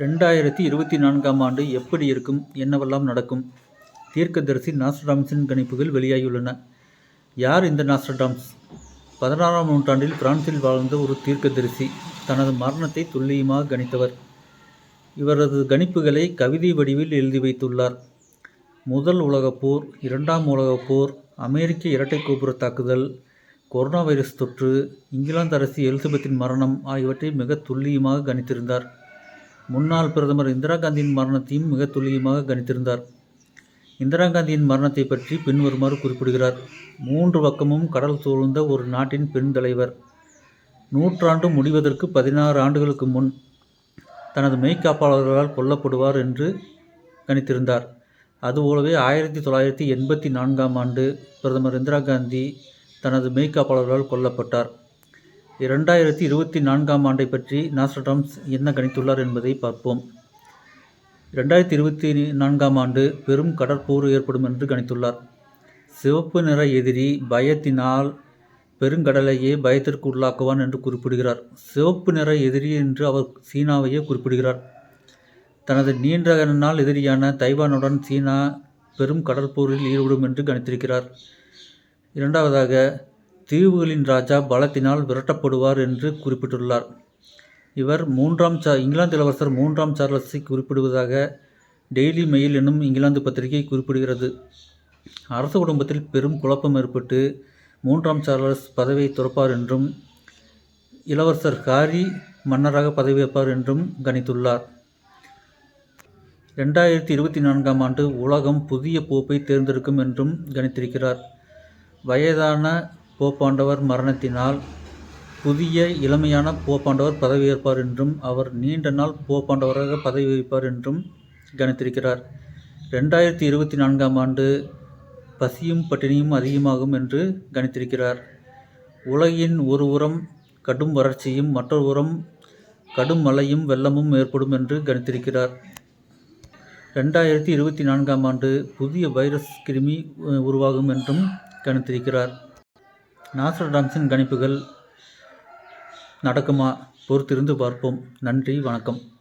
ரெண்டாயிரத்தி இருபத்தி நான்காம் ஆண்டு எப்படி இருக்கும் என்னவெல்லாம் நடக்கும்? தீர்க்கதரிசி நாஸ்ட்ராடாம்ஸின் கணிப்புகள் வெளியாகியுள்ளன. யார் இந்த நாஸ்ட்ராடாம்ஸ் பதினாறாம் நூற்றாண்டில் பிரான்சில் வாழ்ந்த ஒரு தீர்க்கதரிசி தனது மரணத்தை துல்லியமாக கணித்தவர். இவரது கணிப்புகளை கவிதை வடிவில் எழுதி வைத்துள்ளார். முதல் உலகப் போர் இரண்டாம் உலகப் போர் அமெரிக்க இரட்டை கோபுர தாக்குதல் கொரோனா வைரஸ் தொற்று இங்கிலாந்து அரசி எலிசபெத்தின் மரணம் ஆகியவற்றை மிக துல்லியமாக கணித்திருந்தார். முன்னாள் பிரதமர் இந்திரா காந்தியின் மரணத்தையும் மிக துல்லியமாக கணித்திருந்தார். இந்திரா காந்தியின் மரணத்தை பற்றி பின்வருமாறு குறிப்பிடுகிறார். மூன்று பக்கமும் கடல் சூழ்ந்த ஒரு நாட்டின் பெண் தலைவர். நூற்றாண்டு முடிவதற்கு பதினாறு ஆண்டுகளுக்கு முன் தனது மெய்க்காப்பாளர்களால் கொல்லப்படுவார் என்று கணித்திருந்தார். அதுபோலவே ஆயிரத்தி தொள்ளாயிரத்தி எண்பத்தி நான்காம் ஆண்டு பிரதமர் இந்திரா காந்தி தனது மெய்க்காப்பாளர்களால் கொல்லப்பட்டார். இரண்டாயிரத்தி இருபத்தி நான்காம் ஆண்டை பற்றி நாஸ்ட்ரடாம்ஸ் என்ன கணித்துள்ளார் என்பதை பார்ப்போம். இரண்டாயிரத்தி இருபத்தி நான்காம் ஆண்டு பெரும் கடற்போர் ஏற்படும் என்று கணித்துள்ளார். சிவப்பு நிற எதிரி பயத்தினால் பெருங்கடலையே பயத்திற்கு உள்ளாக்குவான் என்று குறிப்பிடுகிறார். சிவப்பு நிற எதிரி என்று அவர் சீனாவையே குறிப்பிடுகிறார். தனது நீண்ட நாள் எதிரியான தைவானுடன் சீனா பெரும் கடற்போரில் ஈடுபடும் என்று கணித்திருக்கிறார். இரண்டாவதாக தீவுகளின் ராஜா பலத்தினால் விரட்டப்படுவார் என்று குறிப்பிட்டுள்ளார். இவர் மூன்றாம் சா இங்கிலாந்து இளவரசர் மூன்றாம் சார்லஸை குறிப்பிடுவதாக டெய்லி மெயில் என்னும் இங்கிலாந்து பத்திரிகை குறிப்பிடுகிறது. அரச குடும்பத்தில் பெரும் குழப்பம் ஏற்பட்டு மூன்றாம் சார்லஸ் பதவியை துறப்பார் என்றும் இளவரசர் ஹாரி மன்னராக பதவியேற்பார் என்றும் கணித்துள்ளார். ரெண்டாயிரத்தி இருபத்தி நான்காம் ஆண்டு உலகம் புதிய போப்பை தேர்ந்தெடுக்கும் என்றும் கணித்திருக்கிறார். வயதான போப்பாண்டவர் மரணத்தினால் புதிய இளமையான போப்பாண்டவர் பதவியேற்பார் என்றும் அவர் நீண்ட நாள் போப்பாண்டவராக பதவி வகிப்பார் என்றும் கணித்திருக்கிறார். ரெண்டாயிரத்தி இருபத்தி நான்காம் ஆண்டு பசியும் பட்டினியும் அதிகமாகும் என்று கணித்திருக்கிறார். உலகின் ஒரு உரம் கடும் வறட்சியும் மற்றொரு உரம் கடும் மழையும் வெள்ளமும் ஏற்படும் என்று கணித்திருக்கிறார். ரெண்டாயிரத்தி இருபத்தி நான்காம் ஆண்டு புதிய வைரஸ் கிருமி உருவாகும் என்றும் கணித்திருக்கிறார். நாஸ்ட்ரடாம்ஸின் கணிப்புகள் நடக்குமா? பொறுத்திருந்து பார்ப்போம். நன்றி வணக்கம்.